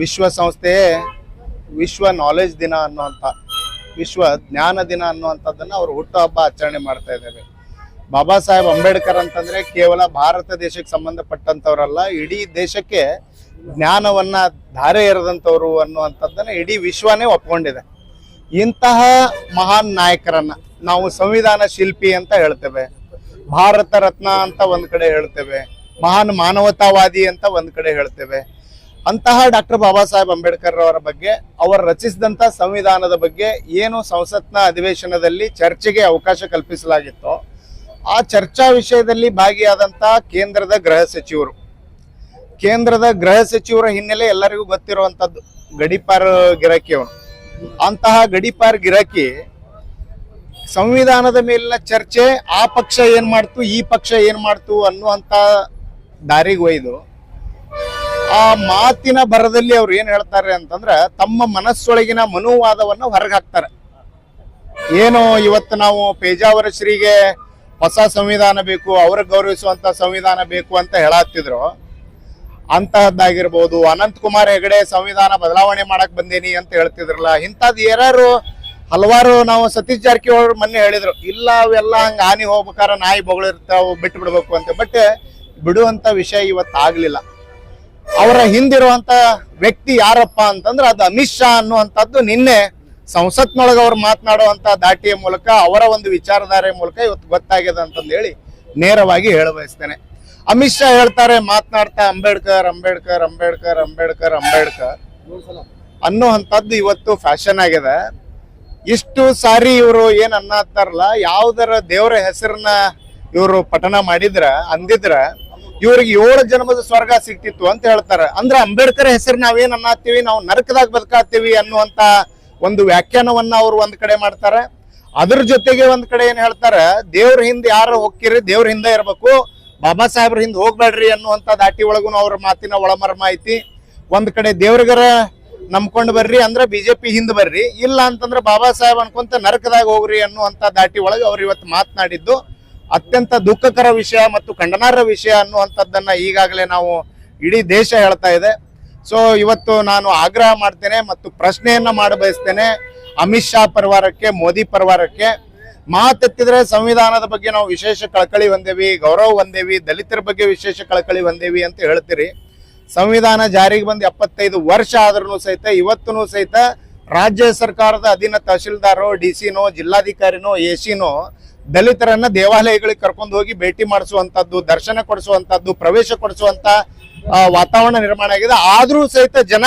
ವಿಶ್ವಸಂಸ್ಥೆ ವಿಶ್ವ ನಾಲೆಜ್ ದಿನ ಅನ್ನುವಂಥ, ವಿಶ್ವ ಜ್ಞಾನ ದಿನ ಅನ್ನುವಂಥದ್ದನ್ನು ಅವರು ಹುಟ್ಟುಹಬ್ಬ ಆಚರಣೆ ಮಾಡ್ತಾ ಇದ್ದೇವೆ. ಬಾಬಾ ಸಾಹೇಬ್ ಅಂಬೇಡ್ಕರ್ ಅಂತಂದ್ರೆ ಕೇವಲ ಭಾರತ ದೇಶಕ್ಕೆ ಸಂಬಂಧಪಟ್ಟಂತವರಲ್ಲ ಇಡೀ ದೇಶಕ್ಕೆ ಜ್ಞಾನವನ್ನ ಧಾರೆ ಎರೆದಂಥವ್ರು ಅನ್ನುವಂಥದ್ದನ್ನು ಇಡೀ ವಿಶ್ವನೇ ಒಪ್ಕೊಂಡಿದೆ. ಇಂತಹ ಮಹಾನ್ ನಾಯಕರನ್ನ ನಾವು ಸಂವಿಧಾನ ಶಿಲ್ಪಿ ಅಂತ ಹೇಳ್ತೇವೆ, ಭಾರತ ರತ್ನ ಅಂತ ಒಂದು ಕಡೆ ಹೇಳ್ತೇವೆ, ಮಹಾನ್ ಮಾನವತಾವಾದಿ ಅಂತ ಒಂದು ಕಡೆ ಹೇಳ್ತೇವೆ ಅಂತಹ ಡಾಕ್ಟರ್ ಬಾಬಾ ಸಾಹೇಬ್ ಅಂಬೇಡ್ಕರ್ ಅವರ ಬಗ್ಗೆ, ಅವರು ರಚಿಸಿದಂತ ಸಂವಿಧಾನದ ಬಗ್ಗೆ ಏನು ಸಂಸತ್ನ ಅಧಿವೇಶನದಲ್ಲಿ ಚರ್ಚೆಗೆ ಅವಕಾಶ ಕಲ್ಪಿಸಲಾಗಿತ್ತೋ, ಆ ಚರ್ಚಾ ವಿಷಯದಲ್ಲಿ ಭಾಗಿಯಾದಂತ ಕೇಂದ್ರದ ಗೃಹ ಸಚಿವರು. ಕೇಂದ್ರದ ಗೃಹ ಸಚಿವರ ಹಿನ್ನೆಲೆ ಎಲ್ಲರಿಗೂ ಗೊತ್ತಿರುವಂತದ್ದು ಗಡಿಪಾರ್ ಗಿರಾಕಿ ಅವನು ಅಂತಹ ಗಡಿಪಾರ್ ಗಿರಾಕಿ ಸಂವಿಧಾನದ ಮೇಲಿನ ಚರ್ಚೆ, ಆ ಪಕ್ಷ ಏನ್ ಮಾಡ್ತು, ಈ ಪಕ್ಷ ಏನ್ ಮಾಡ್ತು ಅನ್ನುವಂತ ದಾರಿಗೆ ಒಯ್ದು ಆ ಮಾತಿನ ಭರದಲ್ಲಿ ಅವ್ರು ಏನ್ ಹೇಳ್ತಾರೆ ಅಂತಂದ್ರ ತಮ್ಮ ಮನಸ್ಸೊಳಗಿನ ಮನುವಾದವನ್ನ ಹೊರಗೆ ಹಾಕ್ತಾರೆ ಏನು ಇವತ್ತು ನಾವು ಪೇಜಾವರ ಶ್ರೀಗೆ ಹೊಸ ಸಂವಿಧಾನ ಬೇಕು ಅವ್ರ ಗೌರವಿಸುವಂತ ಸಂವಿಧಾನ ಬೇಕು ಅಂತ ಹೇಳತ್ತಿದ್ರು. ಅಂತಹದ್ದಾಗಿರ್ಬೋದು ಅನಂತ್ ಕುಮಾರ್ ಹೆಗಡೆ ಸಂವಿಧಾನ ಬದಲಾವಣೆ ಮಾಡಕ್ ಬಂದೇನಿ ಅಂತ ಹೇಳ್ತಿದ್ರಲ್ಲ ಇಂಥದ್ದು ಯಾರು ಹಲವಾರು ನಾವು ಸತೀಶ್ ಜಾರಕಿಹೊಳಿ ಮೊನ್ನೆ ಹೇಳಿದ್ರು, ಇಲ್ಲ ಅವೆಲ್ಲ ಹಂಗ ಹಾನಿ ಹೋಗ್ಬೇಕಾರ ನಾಯಿ ಬೊಗಳಿರ್ತಾವ ಬಿಟ್ಟು ಬಿಡ್ಬೇಕು ಅಂತ. ಬಟ್ ಬಿಡುವಂತ ವಿಷಯ ಇವತ್ತು ಆಗ್ಲಿಲ್ಲ ಅವರ ಹಿಂದಿರುವಂತ ವ್ಯಕ್ತಿ ಯಾರಪ್ಪ ಅಂತಂದ್ರೆ ಅದು ಅಮಿತ್ ಶಾ ಅನ್ನುವಂಥದ್ದು ನಿನ್ನೆ ಸಂಸತ್ನೊಳಗೆ ಅವ್ರು ಮಾತನಾಡುವಂತ ದಾಟಿಯ ಮೂಲಕ ಅವರ ಒಂದು ವಿಚಾರಧಾರೆ ಮೂಲಕ ಇವತ್ತು ಗೊತ್ತಾಗಿದೆ ಅಂತಂದು ಹೇಳಿ ನೇರವಾಗಿ ಹೇಳ ಬಯಸ್ತೇನೆ. ಅಮಿತ್ ಶಾ ಹೇಳ್ತಾರೆ, ಮಾತನಾಡ್ತಾ ಅಂಬೇಡ್ಕರ್ ಅಂಬೇಡ್ಕರ್ ಅಂಬೇಡ್ಕರ್ ಅಂಬೇಡ್ಕರ್ ಅಂಬೇಡ್ಕರ್ ಅನ್ನುವಂಥದ್ದು ಇವತ್ತು ಫ್ಯಾಷನ್ ಆಗಿದೆ ಇಷ್ಟು ಸಾರಿ ಇವರು ಏನ್ ಅನ್ನತ್ತಾರಲ್ಲ ಯಾವ್ದರ ದೇವರ ಹೆಸರನ್ನ ಇವರು ಪಠಣ ಮಾಡಿದ್ರ, ಅಂದಿದ್ರ ಇವ್ರಿಗೆ ಏಳು ಜನ್ಮದ ಸ್ವರ್ಗ ಸಿಗ್ತಿತ್ತು ಅಂತ ಹೇಳ್ತಾರೆ. ಅಂದ್ರೆ ಅಂಬೇಡ್ಕರ್ ಹೆಸರು ನಾವೇನ್ ಅನ್ನತ್ತೀವಿ? ನಾವು ನರಕದಾಗ ಬದುಕಾತೀವಿ ಅನ್ನುವಂತ ಒಂದು ವ್ಯಾಖ್ಯಾನವನ್ನ ಅವ್ರು ಒಂದ್ ಕಡೆ ಮಾಡ್ತಾರೆ. ಅದ್ರ ಜೊತೆಗೆ ಒಂದ್ ಕಡೆ ಏನ್ ಹೇಳ್ತಾರೆ? ದೇವ್ರ ಹಿಂದೆ ಯಾರು ಹೋಗ್ತಿರಿ? ದೇವ್ರ ಹಿಂದೆ ಇರ್ಬೇಕು. ಬಾಬಾ ಸಾಹೇಬ್ರ ಹಿಂದೆ ಹೋಗ್ಬೇಡ್ರಿ ಅನ್ನುವಂತ ದಾಟಿ ಒಳಗೂ ಅವ್ರ ಮಾತಿನ ಒಳಮರ್ಮ ಐತಿ. ಒಂದ್ ಕಡೆ ದೇವ್ರಿಗರ ನಂಬ್ಕೊಂಡು ಬರ್ರಿ, ಅಂದ್ರ ಬಿಜೆಪಿ ಹಿಂದ್ ಬರ್ರಿ. ಇಲ್ಲ ಅಂತಂದ್ರೆ ಬಾಬಾ ಸಾಹೇಬ್ ಅನ್ಕೊಂತ ನರಕದಾಗ ಹೋಗ್ರಿ ಅನ್ನುವಂತ ದಾಟಿ ಒಳಗೆ ಅವ್ರು ಇವತ್ತು ಮಾತನಾಡಿದ್ದು. ಅತ್ಯಂತ ದುಃಖಕರ ವಿಷಯ ಮತ್ತು ಖಂಡನಾರ್ಹ ವಿಷಯ ಅನ್ನುವಂಥದ್ದನ್ನ ಈಗಾಗಲೇ ನಾವು ಇಡೀ ದೇಶ ಹೇಳ್ತಾ ಇದೆ. ಸೊ ಇವತ್ತು ನಾನು ಆಗ್ರಹ ಮಾಡ್ತೇನೆ ಮತ್ತು ಪ್ರಶ್ನೆಯನ್ನ ಮಾಡ ಬಯಸ್ತೇನೆ ಅಮಿತ್ ಶಾ ಪರಿವಾರಕ್ಕೆ, ಮೋದಿ ಪರಿವಾರಕ್ಕೆ. ಮಾತೆತ್ತಿದ್ರೆ ಸಂವಿಧಾನದ ಬಗ್ಗೆ ನಾವು ವಿಶೇಷ ಕಳಕಳಿ ಹೊಂದೇವಿ, ಗೌರವ ಹೊಂದೇವಿ, ದಲಿತರ ಬಗ್ಗೆ ವಿಶೇಷ ಕಳಕಳಿ ಹೊಂದೇವಿ ಅಂತ ಹೇಳ್ತೀರಿ. ಸಂವಿಧಾನ ಜಾರಿಗೆ ಬಂದು ಎಪ್ಪತ್ತೈದು ವರ್ಷ ಆದ್ರೂ ಸಹಿತ ಇವತ್ತೂ ಸಹಿತ ರಾಜ್ಯ ಸರ್ಕಾರದ ಅಧೀನ ತಹಶೀಲ್ದಾರೋ, ಡಿ ಸಿನೋ ಜಿಲ್ಲಾಧಿಕಾರಿನೋ, ಎ ಸಿನೋ ದಲಿತರನ್ನ ದೇವಾಲಯಗಳಿಗೆ ಕರ್ಕೊಂಡು ಹೋಗಿ ಭೇಟಿ ಮಾಡಿಸುವಂತದ್ದು, ದರ್ಶನ ಕೊಡಿಸುವಂತದ್ದು, ಪ್ರವೇಶ ಕೊಡಿಸುವಂತ ವಾತಾವರಣ ನಿರ್ಮಾಣ ಆಗಿದೆ. ಆದ್ರೂ ಸಹಿತ ಜನ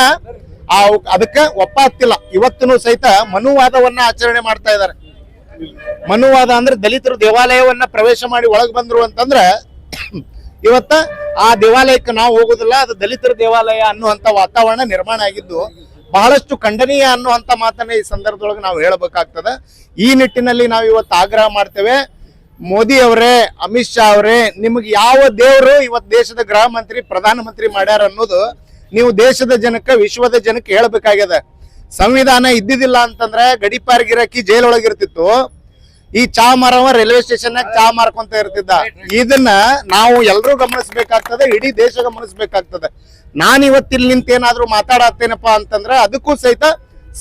ಆ, ಅದಕ್ಕೆ ಒಪ್ಪಾಗ್ತಿಲ್ಲ. ಇವತ್ತೂ ಸಹಿತ ಮನುವಾದವನ್ನ ಆಚರಣೆ ಮಾಡ್ತಾ ಇದ್ದಾರೆ. ಮನುವಾದ ಅಂದ್ರೆ ದಲಿತರು ದೇವಾಲಯವನ್ನ ಪ್ರವೇಶ ಮಾಡಿ ಒಳಗೆ ಬಂದ್ರು ಅಂತಂದ್ರ, ಇವತ್ತ ಆ ದೇವಾಲಯಕ್ಕೆ ನಾವು ಹೋಗುದಿಲ್ಲ, ಅದು ದಲಿತರ ದೇವಾಲಯ ಅನ್ನುವಂತ ವಾತಾವರಣ ನಿರ್ಮಾಣ ಆಗಿದ್ದು ಬಹಳಷ್ಟು ಖಂಡನೀಯ ಅನ್ನುವಂತ ಮಾತನ್ನ ಈ ಸಂದರ್ಭದೊಳಗೆ ನಾವು ಹೇಳಬೇಕಾಗ್ತದೆ. ಈ ನಿಟ್ಟಿನಲ್ಲಿ ನಾವು ಇವತ್ತು ಆಗ್ರಹ ಮಾಡ್ತೇವೆ. ಮೋದಿ ಅವರೇ, ಅಮಿತ್ ಶಾ ಅವರೇ, ನಿಮಗೆ ಯಾವ ದೇವರು ಇವತ್ತು ದೇಶದ ಗೃಹ ಮಂತ್ರಿ, ಪ್ರಧಾನ ಮಂತ್ರಿ ಮಾಡ್ಯಾರ ಅನ್ನೋದು ನೀವು ದೇಶದ ಜನಕ್ಕೆ, ವಿಶ್ವದ ಜನಕ್ಕೆ ಹೇಳಬೇಕಾಗ್ಯದ. ಸಂವಿಧಾನ ಇದ್ದಿದ್ದಿಲ್ಲ ಅಂತಂದ್ರೆ ಗಡಿಪಾರ್ಗಿರಕ್ಕಿ ಜೈಲೊಳಗಿರ್ತಿತ್ತು. ಈ ಚಾ ಮಾರವ ರೈಲ್ವೆ ಸ್ಟೇಷನ್ ಚಾ ಮಾರ್ಕೊಂತ ಇರ್ತಿದ್ದ. ಇದನ್ನ ನಾವು ಎಲ್ಲರೂ ಗಮನಿಸ್ಬೇಕಾಗ್ತದೆ, ಇಡೀ ದೇಶ ಗಮನಿಸ್ಬೇಕಾಗ್ತದೆ. ನಾನ್ ಇವತ್ತಿಲ್ಲಿ ನಿಂತ ಏನಾದ್ರೂ ಮಾತಾಡತ್ತೇನಪ್ಪ ಅಂತಂದ್ರೆ ಅದಕ್ಕೂ ಸಹಿತ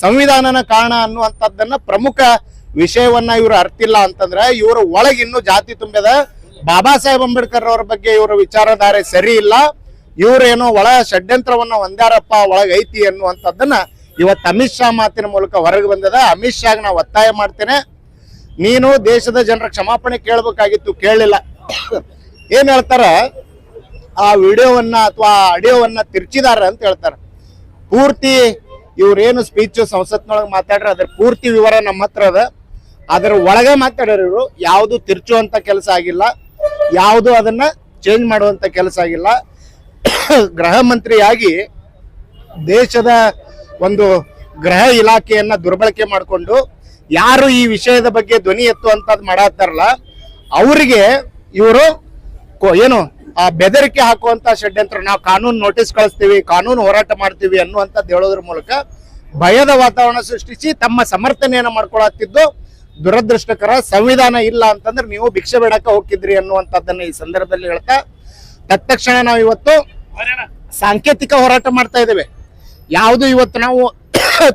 ಸಂವಿಧಾನನ ಕಾರಣ ಅನ್ನುವಂಥದ್ದನ್ನ ಪ್ರಮುಖ ವಿಷಯವನ್ನ ಇವರು ಅರ್ತಿಲ್ಲ ಅಂತಂದ್ರೆ ಇವರು ಒಳಗೆ ಇನ್ನೂ ಜಾತಿ ತುಂಬಿದ ಬಾಬಾ ಸಾಹೇಬ್ ಅಂಬೇಡ್ಕರ್ ಅವರ ಬಗ್ಗೆ ಇವರ ವಿಚಾರಧಾರೆ ಸರಿ ಇಲ್ಲ. ಇವ್ರೇನೋ ಒಳ ಷಡ್ಯಂತ್ರವನ್ನ ಹೊಂದ್ಯಾರಪ್ಪ, ಒಳಗ್ ಐತಿ ಅನ್ನುವಂಥದ್ದನ್ನ ಇವತ್ತು ಅಮಿತ್ ಶಾ ಮಾತಿನ ಮೂಲಕ ಹೊರಗೆ ಬಂದದ. ಅಮಿತ್ ಶಾಗ್ ನಾವು ಒತ್ತಾಯ ಮಾಡ್ತೇನೆ. ನೀನು ದೇಶದ ಜನರ ಕ್ಷಮಾಪಣೆ ಕೇಳಬೇಕಾಗಿತ್ತು ಕೇಳಲಿಲ್ಲ ಏನ್ ಹೇಳ್ತಾರ? ಆ ವಿಡಿಯೋವನ್ನ ಅಥವಾ ಆಡಿಯೋವನ್ನ ತಿರ್ಚಿದಾರ ಅಂತ ಹೇಳ್ತಾರ. ಪೂರ್ತಿ ಇವ್ರೇನು ಸ್ಪೀಚ್ ಸಂಸತ್ನೊಳಗೆ ಮಾತಾಡ್ರ, ಅದ್ರ ಪೂರ್ತಿ ವಿವರ ನಮ್ಮ ಹತ್ರ ಅದ. ಅದ್ರ ಒಳಗೆ ಮಾತಾಡ್ಯಾರ ಇವರು. ಯಾವುದು ತಿರ್ಚುವಂತ ಕೆಲಸ ಆಗಿಲ್ಲ. ಯಾವುದು ಅದನ್ನ ಚೇಂಜ್ ಮಾಡುವಂತ ಕೆಲಸ ಆಗಿಲ್ಲ. ಗೃಹ ಮಂತ್ರಿಯಾಗಿ ದೇಶದ ಒಂದು ಗೃಹ ಇಲಾಖೆಯನ್ನ ದುರ್ಬಳಕೆ ಮಾಡಿಕೊಂಡು ಯಾರು ಈ ವಿಷಯದ ಬಗ್ಗೆ ಧ್ವನಿ ಎತ್ತುವಂಥದ್ದು ಮಾಡತ್ತಾರಲ್ಲ ಅವರಿಗೆ ಇವರು ಏನು ಆ ಬೆದರಿಕೆ ಹಾಕುವಂತ ಷಡ್ಯಂತ್ರ ನಾವು ಕಾನೂನು ನೋಟಿಸ್ ಕಳಿಸ್ತೀವಿ ಕಾನೂನು ಹೋರಾಟ ಮಾಡ್ತೀವಿ ಅನ್ನುವಂಥದ್ದು ಹೇಳೋದ್ರ ಮೂಲಕ ಭಯದ ವಾತಾವರಣ ಸೃಷ್ಟಿಸಿ ತಮ್ಮ ಸಮರ್ಥನೆಯನ್ನು ಮಾಡ್ಕೊಳತ್ತಿದ್ದು ದುರದೃಷ್ಟಕರ ಸಂವಿಧಾನ ಇಲ್ಲ ಅಂತಂದ್ರೆ ನೀವು ಭಿಕ್ಷೆ ಬೇಡಕ್ಕೆ ಹೋಗಿದ್ರಿ ಅನ್ನುವಂಥದ್ದನ್ನು ಈ ಸಂದರ್ಭದಲ್ಲಿ ಹೇಳ್ತಾ ತತ್ಕ್ಷಣ ನಾವು ಇವತ್ತು ಸಾಂಕೇತಿಕ ಹೋರಾಟ ಮಾಡ್ತಾ ಇದ್ದೇವೆ. ಯಾವುದು ಇವತ್ತು ನಾವು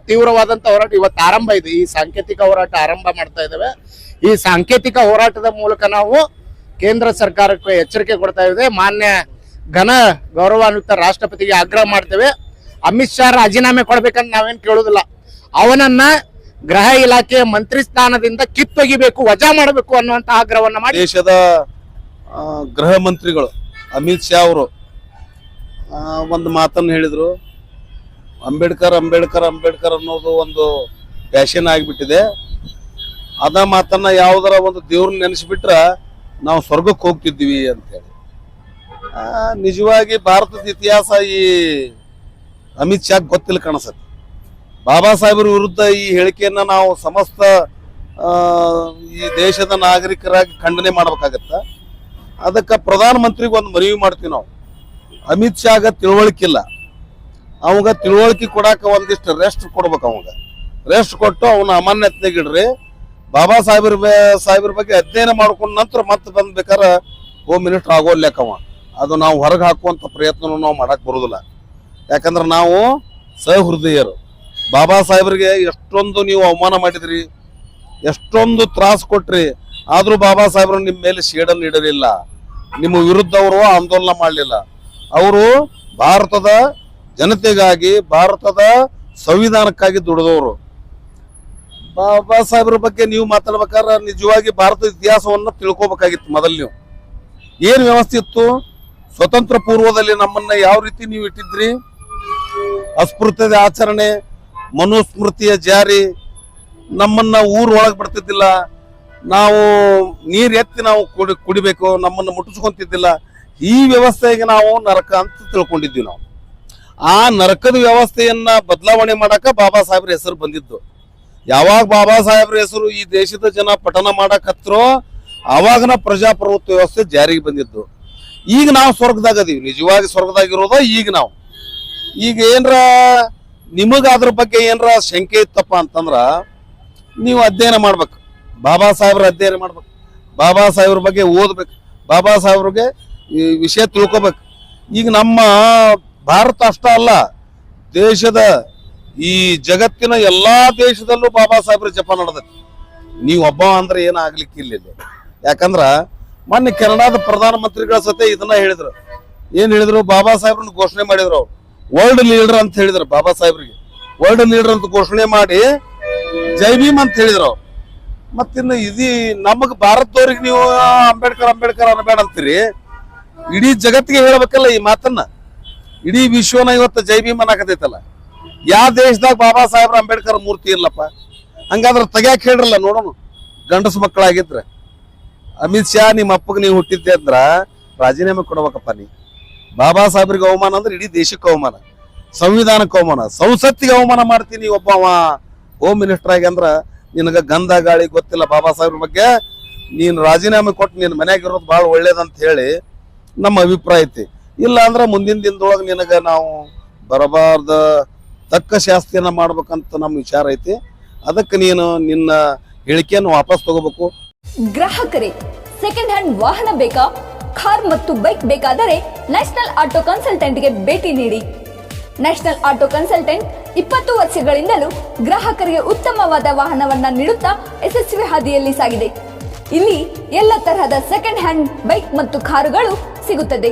ತೀವ್ರವಾದಂತ ಹೋರಾಟ. ಇವತ್ತು ಆರಂಭ ಇದೆ. ಈ ಸಾಂಕೇತಿಕ ಹೋರಾಟ ಆರಂಭ ಮಾಡ್ತಾ ಇದ್ದೇವೆ ಈ ಸಾಂಕೇತಿಕ ಹೋರಾಟದ ಮೂಲಕ ನಾವು ಕೇಂದ್ರ ಸರ್ಕಾರಕ್ಕೆ ಎಚ್ಚರಿಕೆ ಕೊಡ್ತಾ ಇದೆ ಮಾನ್ಯ ಘನ ಗೌರವಾನ್ವಿತ ರಾಷ್ಟ್ರಪತಿಗೆ ಆಗ್ರಹ ಮಾಡ್ತೇವೆ. ಅಮಿತ್ ಶಾ ರಾಜೀನಾಮೆ ಕೊಡ್ಬೇಕಂತ ನಾವೇನ್ ಕೇಳುದಿಲ್ಲ. ಅವನನ್ನ ಗೃಹ ಇಲಾಖೆ ಮಂತ್ರಿ ಸ್ಥಾನದಿಂದ ಕಿತ್ತೊಗಿಬೇಕು, ವಜಾ ಮಾಡಬೇಕು ಅನ್ನುವಂತ ಆಗ್ರಹವನ್ನ ಮಾಡಿ. ದೇಶದ ಗೃಹ ಮಂತ್ರಿಗಳು ಅಮಿತ್ ಶಾ ಅವರು ಒಂದು ಮಾತನ್ನು ಹೇಳಿದರು. ಅಂಬೇಡ್ಕರ್ ಅಂಬೇಡ್ಕರ್ ಅಂಬೇಡ್ಕರ್ ಅನ್ನೋದು ಒಂದು ಫ್ಯಾಷನ್ ಆಗಿಬಿಟ್ಟಿದೆ. ಅದ ಮಾತನ್ನ ಯಾವುದರ ಒಂದು ದೇವ್ರನ್ನ ನೆನೆಸ್ಬಿಟ್ರ ನಾವು ಸ್ವರ್ಗಕ್ಕೆ ಹೋಗ್ತಿದ್ದೀವಿ ಅಂತೇಳಿ. ನಿಜವಾಗಿ ಭಾರತದ ಇತಿಹಾಸ ಈ ಅಮಿತ್ ಶಾ ಗೊತ್ತಿಲ್ಲ ಕಾಣಿಸುತ್ತೆ ಬಾಬಾ ಸಾಹೇಬರ ವಿರುದ್ಧ ಈ ಹೇಳಿಕೆಯನ್ನ ನಾವು ಸಮಸ್ತ ಈ ದೇಶದ ನಾಗರಿಕರಾಗಿ ಖಂಡನೆ ಮಾಡ್ಬೇಕಾಗತ್ತ? ಅದಕ್ಕೆ ಪ್ರಧಾನಮಂತ್ರಿಗೆ ಒಂದು ಮನವಿ ಮಾಡ್ತೀವಿ ನಾವು. ಅಮಿತ್ ಶಾಗ ತಿಳುವಳಿಕಿಲ್ಲ ಅವಾಗ ತಿಳುವಳಿಕೆ ಕೊಡಾಕ ಒಂದಿಷ್ಟು ರೆಸ್ಟ್ ಕೊಡ್ಬೇಕು ಅವಾಗ. ರೆಸ್ಟ್ ಕೊಟ್ಟು ಅವನ ಅಮಾನ್ಯತೆಗೆ ಇಡ್ರಿ. ಬಾಬಾ ಸಾಹೇಬ್ರ ಸಾಹೇಬ್ರ ಬಗ್ಗೆ ಅಧ್ಯಯನ ಮಾಡ್ಕೊಂಡ ನಂತರ ಮತ್ತೆ ಬಂದ್ ಬೇಕಾರೆ ಹೋಮ್ ಮಿನಿಸ್ಟರ್ ಆಗೋಲ್ಯಾಕವ ಅದು ನಾವು ಹೊರಗೆ ಹಾಕುವಂತ ಪ್ರಯತ್ನ ನಾವು ಮಾಡಕ್ ಬರೋದಿಲ್ಲ. ಯಾಕಂದ್ರೆ ನಾವು ಸಹೃದಯರು. ಬಾಬಾ ಸಾಹೇಬ್ರಿಗೆ ಎಷ್ಟೊಂದು ನೀವು ಅವಮಾನ ಮಾಡಿದ್ರಿ. ಎಷ್ಟೊಂದು ತ್ರಾಸ ಕೊಟ್ರಿ. ಆದರೂ ಬಾಬಾ ಸಾಹೇಬ್ರು ನಿಮ್ಮ ಮೇಲೆ ಶೇಡನ್ನು ಇಡಲಿಲ್ಲ. ನಿಮ್ಮ ವಿರುದ್ಧ ಅವರು ಆಂದೋಲನ ಮಾಡಲಿಲ್ಲ. ಅವರು ಭಾರತದ ಜನತೆಗಾಗಿ ಭಾರತದ ಸಂವಿಧಾನಕ್ಕಾಗಿ ದುಡಿದವರು. ಬಾಬಾ ಸಾಹೇಬ್ರ ಬಗ್ಗೆ ನೀವು ಮಾತಾಡ್ಬೇಕಾದ್ರೆ ನಿಜವಾಗಿ ಭಾರತದ ಇತಿಹಾಸವನ್ನ ತಿಳ್ಕೊಬೇಕಾಗಿತ್ತು ಮೊದಲು ನೀವು. ಏನು ವ್ಯವಸ್ಥೆ ಇತ್ತು? ಸ್ವತಂತ್ರ ಪೂರ್ವದಲ್ಲಿ ನಮ್ಮನ್ನ ಯಾವ ರೀತಿ ನೀವು ಇಟ್ಟಿದ್ರಿ? ಅಸ್ಪೃತ್ಯದ ಆಚರಣೆ, ಮನುಸ್ಮೃತಿಯ ಜಾರಿ, ನಮ್ಮನ್ನ ಊರ್ ಒಳಗ್ ಬಿಡ್ತಿದ್ದಿಲ್ಲ. ನಾವು ನೀರ್ ಎತ್ತಿ ನಾವು ಕುಡಿ, ಕುಡಿಬೇಕು, ನಮ್ಮನ್ನ ಮುಟ್ಟಿಸ್ಕೊಂತಿದ್ದಿಲ್ಲ. ಈ ವ್ಯವಸ್ಥೆಗೆ ನಾವು ನರಕ ಅಂತ ತಿಳ್ಕೊಂಡಿದ್ವಿ ನಾವು. ಆ ನರಕದ ವ್ಯವಸ್ಥೆಯನ್ನ ಬದಲಾವಣೆ ಮಾಡಕ ಬಾಬಾ ಸಾಹೇಬ್ರ ಹೆಸರು ಬಂದಿದ್ದು. ಯಾವಾಗ ಬಾಬಾ ಸಾಹೇಬ್ರ ಹೆಸರು ಈ ದೇಶದ ಜನ ಪಠನ ಮಾಡಕತ್ರೋ ಅವಾಗನ ಪ್ರಜಾಪ್ರಭುತ್ವ ವ್ಯವಸ್ಥೆ ಜಾರಿಗೆ ಬಂದಿದ್ದು. ಈಗ ನಾವು ಸ್ವರ್ಗದಾಗ ಅದೀವಿ ನಿಜವಾಗಿ ಸ್ವರ್ಗದಾಗಿರೋದ ಈಗ ನಾವು. ಈಗ ಏನರ ನಿಮಗ ಅದ್ರ ಬಗ್ಗೆ ಏನರ ಶಂಕೆ ಇತ್ತಪ್ಪ ಅಂತಂದ್ರ ನೀವು ಅಧ್ಯಯನ ಮಾಡ್ಬೇಕು. ಬಾಬಾ ಸಾಹೇಬ್ರ ಅಧ್ಯಯನ ಮಾಡ್ಬೇಕು. ಬಾಬಾ ಸಾಹೇಬ್ರ ಬಗ್ಗೆ ಓದ್ಬೇಕು. ಬಾಬಾ ಸಾಹೇಬ್ರಿಗೆ ಈ ವಿಷಯ ತಿಳ್ಕೊಬೇಕು. ಈಗ ನಮ್ಮ ಭಾರತ ಅಷ್ಟ ಅಲ್ಲ, ದೇಶದ ಈ ಜಗತ್ತಿನ ಎಲ್ಲಾ ದೇಶದಲ್ಲೂ ಬಾಬಾ ಸಾಹೇಬ್ರ ಜಪ ನಡೆದೈತಿ. ನೀವು ಒಬ್ಬ ಅಂದ್ರೆ ಏನು ಆಗ್ಲಿಕ್ಕಿಲ್ಲ ಇಲ್ಲ ಯಾಕಂದ್ರ ಮೊನ್ನೆ ಕೆನಡಾದ ಪ್ರಧಾನ ಮಂತ್ರಿಗಳ ಸತೆ ಇದನ್ನ ಹೇಳಿದ್ರು. ಏನ್ ಹೇಳಿದ್ರು? ಬಾಬಾ ಸಾಹೇಬ್ರನ್ನ ಘೋಷಣೆ ಮಾಡಿದ್ರು ಅವ್ರು. ವರ್ಲ್ಡ್ ಲೀಡರ್ ಅಂತ ಹೇಳಿದ್ರು ಬಾಬಾ ಸಾಹೇಬ್ರಿಗೆ. ವರ್ಲ್ಡ್ ಲೀಡರ್ ಅಂತ ಘೋಷಣೆ ಮಾಡಿ ಜೈ ಅಂತ ಹೇಳಿದ್ರು ಅವ್ರು. ಮತ್ತಿನ್ನು ಇದೀ ನಮಗ್ ಭಾರತದವ್ರಿಗೆ ನೀವು ಅಂಬೇಡ್ಕರ್ ಅಂಬೇಡ್ಕರ್ ಅನ್ಬೇಡ ಅಂತೀರಿ. ಇಡೀ ಜಗತ್ತಿಗೆ ಹೇಳ್ಬೇಕಲ್ಲ ಈ ಮಾತನ್ನ. ಇಡೀ ವಿಶ್ವನ ಇವತ್ತು ಜೈ ಭೀಮ್ ಅನ್ನಕತೈತಲ್ಲ ಯಾವ ದೇಶದಾಗ ಬಾಬಾ ಸಾಹೇಬ್ರ ಅಂಬೇಡ್ಕರ್ ಮೂರ್ತಿ ಇಲ್ಲಪ್ಪ? ಹಂಗಾದ್ರೆ ತೆಗ್ಯಾಕ್ ಹೇಳ್ರಲ್ಲ ನೋಡೋಣ. ಗಂಡಸು ಮಕ್ಕಳಾಗಿದ್ರೆ. ಅಮಿತ್ ಶಾ ನಿಮ್ಮ ಅಪ್ಪಗೆ ನೀವು ಹುಟ್ಟಿದ್ದೆ ಅಂದ್ರ ರಾಜೀನಾಮೆ ಕೊಡ್ಬೇಕಪ್ಪ ನೀ. ಬಾಬಾ ಸಾಹೇಬ್ರಿಗೆ ಅವಮಾನ ಅಂದ್ರೆ ಇಡೀ ದೇಶಕ್ಕೆ ಅವಮಾನ. ಸಂವಿಧಾನಕ್ಕೆ ಅವಮಾನ. ಸಂಸತ್ತಿಗೆ ಅವಮಾನ ಮಾಡ್ತೀನಿ ಒಬ್ಬವ ಹೋಮ್ ಮಿನಿಸ್ಟರ್ ಆಗಿ ಅಂದ್ರ ನಿನಗ ಗಂಧ ಗಾಳಿ ಗೊತ್ತಿಲ್ಲ ಬಾಬಾ ಸಾಹೇಬ್ರ ಬಗ್ಗೆ. ನೀನು ರಾಜೀನಾಮೆ ಕೊಟ್ಟು ನಿನ್ನ ಮನೆಯಾಗಿರೋದು ಭಾಳ ಒಳ್ಳೇದಂತ ಹೇಳಿ ನಮ್ಮ ಅಭಿಪ್ರಾಯ ಐತಿ. ಇಲ್ಲ ಅಂದ್ರೆ ಮುಂದಿನ ದಿನದೊಳಗೆ ನಿನಗ ನಾವು ಬರಬಾರ್ದ ತಕ್ಕ ಶಾಸ್ತಿಯನ್ನ ಮಾಡ್ಬೇಕಂತ ನಮ್ಮ ವಿಚಾರ ಐತಿ. ಅದಕ್ಕೆ ನೀನು ನಿನ್ನ ಹೇಳಿಕೆಯನ್ನು ವಾಪಸ್ ತಗೋಬೇಕು. ಗ್ರಾಹಕರೇ ಸೆಕೆಂಡ್ ಹ್ಯಾಂಡ್ ವಾಹನ ಬೇಕಾ? ಕಾರ್ ಮತ್ತು ಬೈಕ್ ಬೇಕಾದರೆ ನ್ಯಾಷನಲ್ ಆಟೋ ಕನ್ಸಲ್ಟೆಂಟ್ಗೆ ಭೇಟಿ ನೀಡಿ. ನ್ಯಾಷನಲ್ ಆಟೋ ಕನ್ಸಲ್ಟೆಂಟ್ ಇಪ್ಪತ್ತು ವರ್ಷಗಳಿಂದಲೂ ಗ್ರಾಹಕರಿಗೆ ಉತ್ತಮವಾದ ವಾಹನವನ್ನ ನೀಡುತ್ತಾ ಯಶಸ್ವಿ ಹಾದಿಯಲ್ಲಿ ಸಾಗಿದೆ. ಇಲ್ಲಿ ಎಲ್ಲ ತರಹದ ಸೆಕೆಂಡ್ ಹ್ಯಾಂಡ್ ಬೈಕ್ ಮತ್ತು ಕಾರುಗಳು ಸಿಗುತ್ತದೆ.